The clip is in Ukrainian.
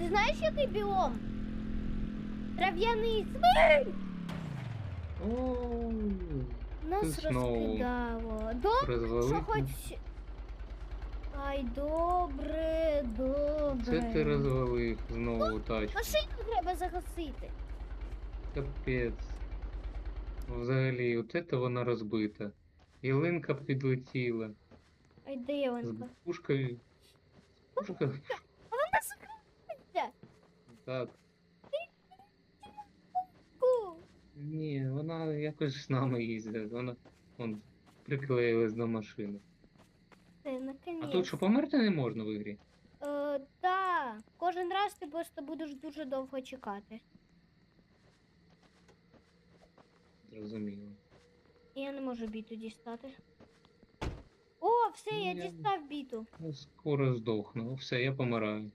Ти знаєш, який біом? Трав'яний! О, Нас знову розкидало. Добре, що розвалив. хоч. Ай, добре. Це ти розвалив знову тачку. Машину треба загасити. Капець. Взагалі, от це вона розбита. Ялинка підлетіла. Ай, де З Єленка? пушкою. Пушка. Так. Ні, вона якось з нами їздить. Вона вон, приклеїлась до машини. Це А тут що померти не можна в ігрі? Е, да. Кожен раз ти просто будеш дуже довго чекати. Зрозуміло. Я не можу біту дістати. О, все, я Ну, я- дістав біту. Скоро здохну. Все, я помираю.